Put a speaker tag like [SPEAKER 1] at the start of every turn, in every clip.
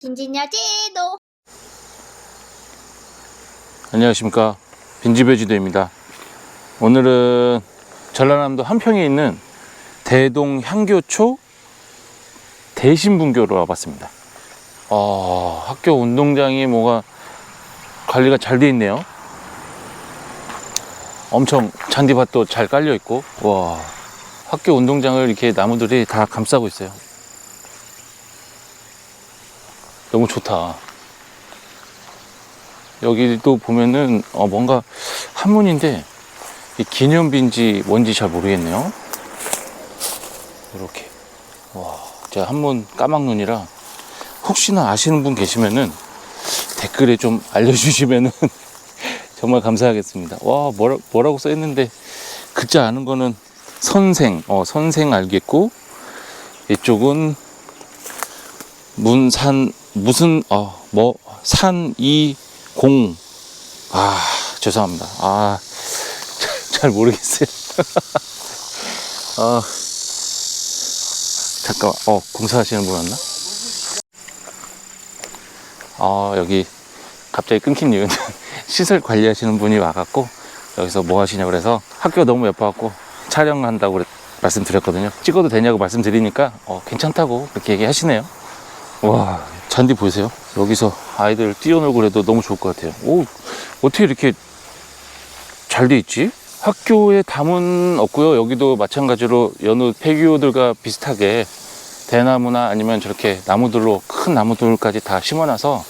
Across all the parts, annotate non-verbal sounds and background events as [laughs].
[SPEAKER 1] 김진야 제도.
[SPEAKER 2] 안녕하십니까. 빈지배지도입니다. 오늘은 전라남도 한평에 있는 대동 향교초 대신분교로 와봤습니다. 어, 학교 운동장이 뭐가 관리가 잘 돼 있네요. 엄청 잔디밭도 잘 깔려 있고 와 학교 운동장을 이렇게 나무들이 다 감싸고 있어요 너무 좋다 여기도 보면은 어, 뭔가 한문인데 이 기념비인지 뭔지 잘 모르겠네요. 이렇게 와 제가 한문 까막눈이라 혹시나 아시는 분 계시면은 댓글에 좀 알려주시면은 [laughs] 정말 감사하겠습니다. 와 뭐라, 뭐라고 써있는데 글자 아는 거는 선생 어 선생 알겠고 이쪽은 문산 무슨 어뭐 산이 공. 아, 죄송합니다. 아, [laughs] 잘 모르겠어요. [laughs] 아, 잠깐만. 어, 공사하시는 분 왔나? 아, 여기 갑자기 끊긴 이유는 [laughs] 시설 관리하시는 분이 와갖고 여기서 뭐 하시냐고 그래서 학교가 너무 예뻐갖고 촬영한다고 그랬- 말씀드렸거든요. 찍어도 되냐고 말씀드리니까 어, 괜찮다고 그렇게 얘기하시네요. 와, 잔디 보세요. 여기서 아이들 뛰어놀고 그래도 너무 좋을 것 같아요. 오, 어떻게 이렇게 잘 돼 있지? 학교에 담은 없고요. 여기도 마찬가지로 여느 폐기호들과 비슷하게 대나무나 아니면 저렇게 나무들로 큰 나무들까지 다 심어놔서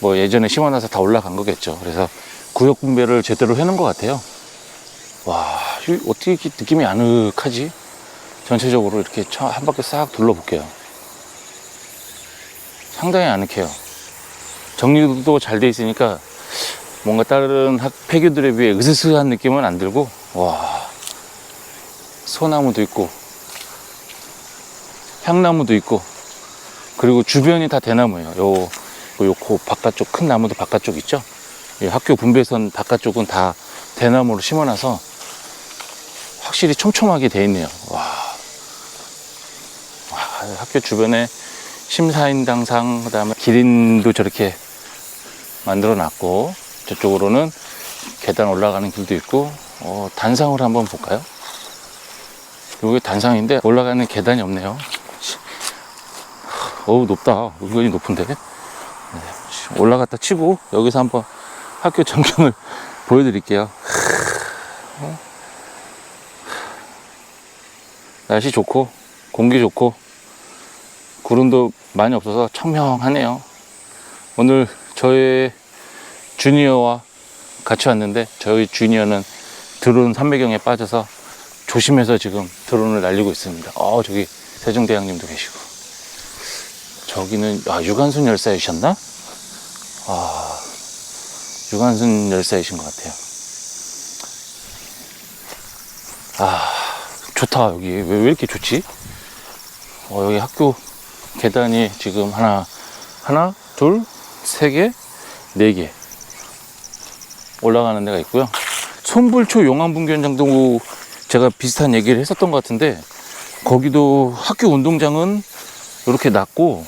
[SPEAKER 2] 뭐 예전에 심어놔서 다 올라간 거겠죠. 그래서 구역 분배를 제대로 해놓은 것 같아요. 와, 이 어떻게 이렇게 느낌이 아늑하지? 전체적으로 이렇게 쳐- 한 바퀴 싹 둘러볼게요. 상당히 아늑해요. 정리도 잘 돼 있으니까 뭔가 다른 학 폐교들에 비해 으스스한 느낌은 안 들고 와 소나무도 있고 향나무도 있고 그리고 주변이 다 대나무예요. 요, 요, 요 바깥쪽 큰 나무도 바깥쪽 있죠. 이 학교 분배선 바깥쪽은 다 대나무로 심어놔서 확실히 촘촘하게 돼 있네요. 와, 와 학교 주변에 심사인당상 그다음에 기린도 저렇게 만들어 놨고 저쪽으로는 계단 올라가는 길도 있고 어, 단상을 한번 볼까요? 여기 단상인데 올라가는 계단이 없네요. 어우 높다. 은근히 높은데 네, 올라갔다 치고 여기서 한번 학교 전경을 [laughs] 보여드릴게요. 어? 날씨 좋고 공기 좋고 구름도 많이 없어서 청명하네요. 오늘 저의 주니어와 같이 왔는데 저희 주니어는 드론 삼배경에 빠져서 조심해서 지금 드론을 날리고 있습니다. 어 저기 세종대왕님도 계시고 저기는 아 유관순 열사이셨나? 아 유관순 열사이신 것 같아요. 아 좋다 여기 왜, 왜 이렇게 좋지? 어, 여기 학교 계단이 지금 하나, 하나, 둘, 세 개, 네 개 올라가는 데가 있고요. 손불초 용암분교현장도 제가 비슷한 얘기를 했었던 것 같은데 거기도 학교 운동장은 이렇게 낮고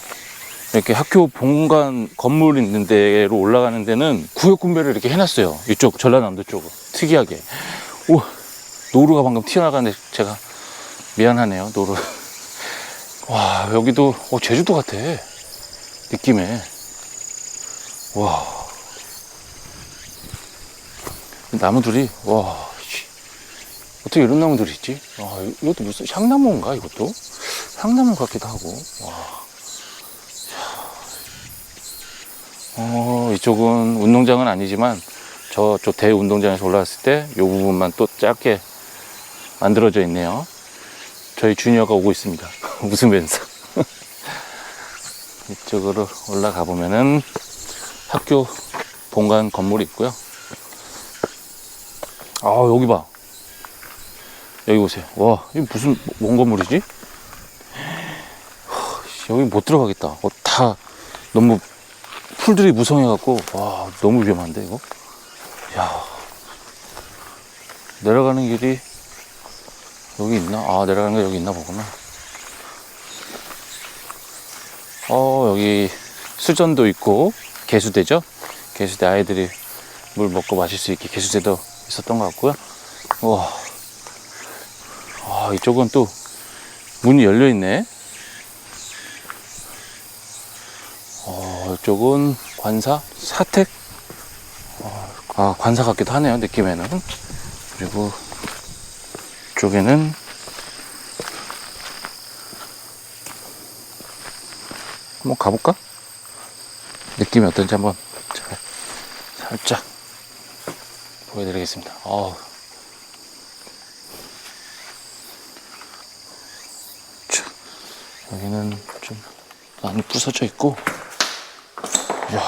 [SPEAKER 2] 이렇게 학교 본관 건물 있는 데로 올라가는 데는 구역 분배를 이렇게 해놨어요. 이쪽 전라남도 쪽으로 특이하게. 오 노루가 방금 튀어나가는데 제가 미안하네요 노루. [laughs] 와 여기도 어, 제주도 같아. 느낌에. 와. 나무들이? 와 씨. 어떻게 이런 나무들이 있지? 와 이것도 무슨 향나무인가 이것도? 향나무 같기도 하고. 와. 어, 이쪽은 운동장은 아니지만 저쪽 대운동장에서 올라왔을 때 이 부분만 또 짧게 만들어져 있네요 저희 주니어가 오고 있습니다. [laughs] 웃으면서. [laughs] 이쪽으로 올라가 보면은 학교 본관 건물이 있고요. 아, 여기 봐. 여기 보세요. 와, 이게 무슨, 뭔 건물이지? 여기 못 들어가겠다. 어, 다 너무 풀들이 무성해갖고, 와, 너무 위험한데, 이거? 야 내려가는 길이 여기 있나? 아, 내려가는 게 여기 있나 보구나. 어, 여기 수전도 있고 개수대죠. 개수대 아이들이 물 먹고 마실 수 있게 개수대도 있었던 것 같고요. 와, 아, 이쪽은 또 문이 열려 있네. 어, 이쪽은 관사 사택. 어, 아, 관사 같기도 하네요. 느낌에는. 그리고 이쪽에는 한번 가볼까? 느낌이 어떤지 한번 제가 살짝 보여드리겠습니다. 어우. 자, 여기는 좀 많이 부서져 있고, 이야,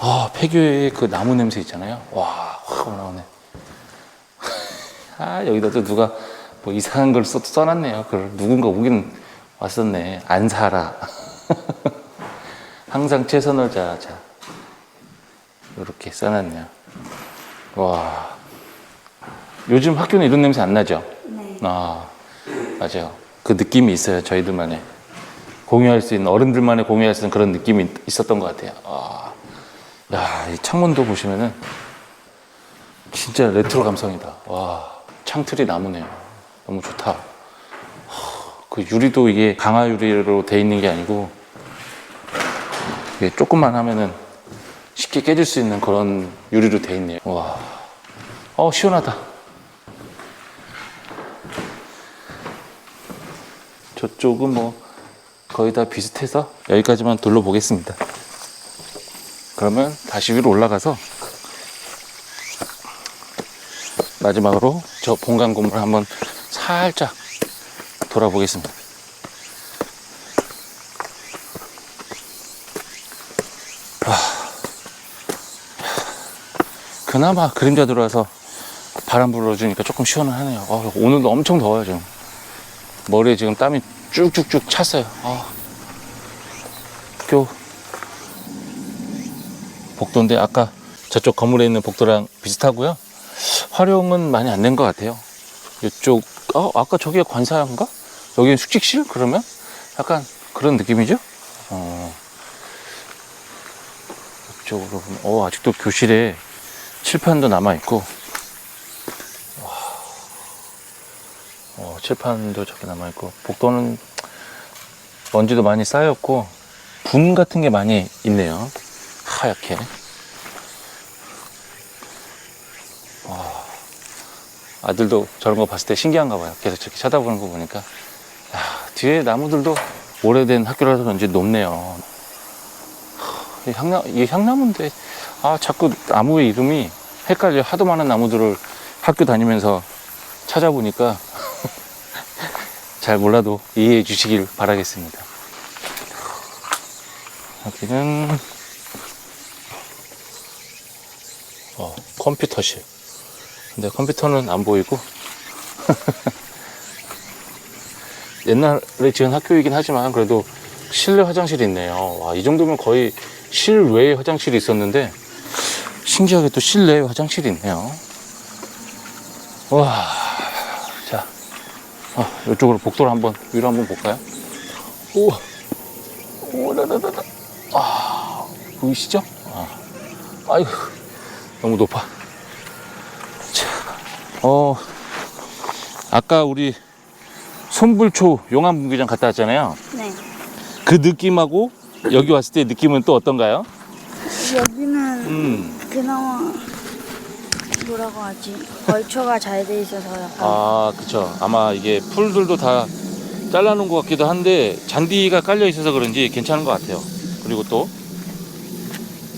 [SPEAKER 2] 아 폐교의 그 나무 냄새 있잖아요. 와, 확 올라오네. 아 여기다 또 누가 뭐 이상한 걸 써, 써놨네요. 그걸 누군가 오긴 왔었네. 안 살아. [laughs] 항상 최선을 다하자. 이렇게 써놨네요. 와. 요즘 학교는 이런 냄새 안 나죠?
[SPEAKER 1] 네.
[SPEAKER 2] 아, 맞아요. 그 느낌이 있어요. 저희들만의. 공유할 수 있는, 어른들만의 공유할 수 있는 그런 느낌이 있- 있었던 것 같아요. 아. 야, 이 창문도 보시면은 진짜 레트로 감성이다. 와, 창틀이 나무네요. 너무 좋다. 하, 그 유리도 이게 강화 유리로 돼 있는 게 아니고 이게 조금만 하면은 쉽게 깨질 수 있는 그런 유리로 돼 있네요. 와, 어 시원하다. 저쪽은 뭐 거의 다 비슷해서 여기까지만 둘러보겠습니다. 그러면 다시 위로 올라가서 마지막으로 저 본관 건물 한번 살짝 돌아보겠습니다. 아, 그나마 그림자 들어와서 바람 불어주니까 조금 시원하네요. 아, 오늘도 엄청 더워요, 지금. 머리에 지금 땀이 쭉쭉쭉 찼어요. 아, 학교 복도인데 아까 저쪽 건물에 있는 복도랑 비슷하고요. 활용은 많이 안 된 것 같아요. 이쪽, 어, 아까 저기가 관사인가? 여기는 숙직실? 그러면? 약간 그런 느낌이죠? 어, 이쪽으로 보면, 어, 아직도 교실에 칠판도 남아있고, 와, 어, 칠판도 저기 남아있고, 복도는 먼지도 많이 쌓였고, 분 같은 게 많이 있네요. 하얗게. 아들도 저런 거 봤을 때 신기한가 봐요. 계속 저렇게 쳐다보는 거 보니까. 야, 뒤에 나무들도 오래된 학교라서 그런지 높네요. 하, 이 향나, 이게 향나무인데, 아, 자꾸 나무의 이름이 헷갈려. 하도 많은 나무들을 학교 다니면서 찾아보니까 [laughs] 잘 몰라도 이해해 주시길 바라겠습니다. 여기는 어, 컴퓨터실. 근데 컴퓨터는 안 보이고 [laughs] 옛날에 지은 학교이긴 하지만 그래도 실내 화장실이 있네요. 와, 이 정도면 거의 실외에 화장실이 있었는데 신기하게 또 실내에 화장실이 있네요. 와, 자, 어, 이쪽으로 복도를 한번 위로 한번 볼까요? 오, 오라라라라, 아, 보이시죠? 아, 아이고, 너무 높아. 어, 아까 우리 손불초 용암 분기장 갔다 왔잖아요.
[SPEAKER 1] 네.
[SPEAKER 2] 그 느낌하고 여기 왔을 때 느낌은 또 어떤가요?
[SPEAKER 1] 여기는
[SPEAKER 2] 음,
[SPEAKER 1] 그나마 뭐라고 하지? 걸초가 잘 돼 있어서 약간
[SPEAKER 2] 아, 그쵸. 아마 이게 풀들도 다 잘라놓은 것 같기도 한데 잔디가 깔려 있어서 그런지 괜찮은 것 같아요. 그리고 또,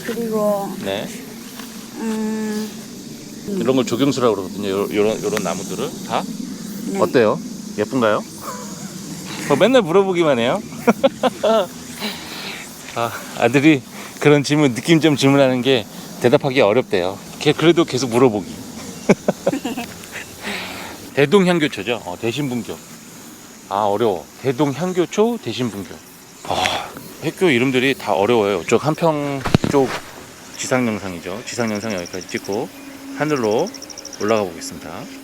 [SPEAKER 1] 그리고
[SPEAKER 2] 네.
[SPEAKER 1] 음
[SPEAKER 2] 이런 걸 조경수라고 그러거든요. 요, 요런, 요런 나무들을 다.
[SPEAKER 1] 네.
[SPEAKER 2] 어때요? 예쁜가요? 뭐 맨날 물어보기만 해요. [laughs] 아, 아들이 그런 질문, 느낌 좀 질문하는 게 대답하기 어렵대요. 걔 그래도 계속 물어보기. [laughs] 대동향교초죠. 어, 대신분교. 아, 어려워. 대동향교초, 대신분교. 아, 학교 이름들이 다 어려워요. 이쪽 한평 쪽 지상 영상이죠. 지상 영상 여기까지 찍고 하늘로 올라가 보겠습니다.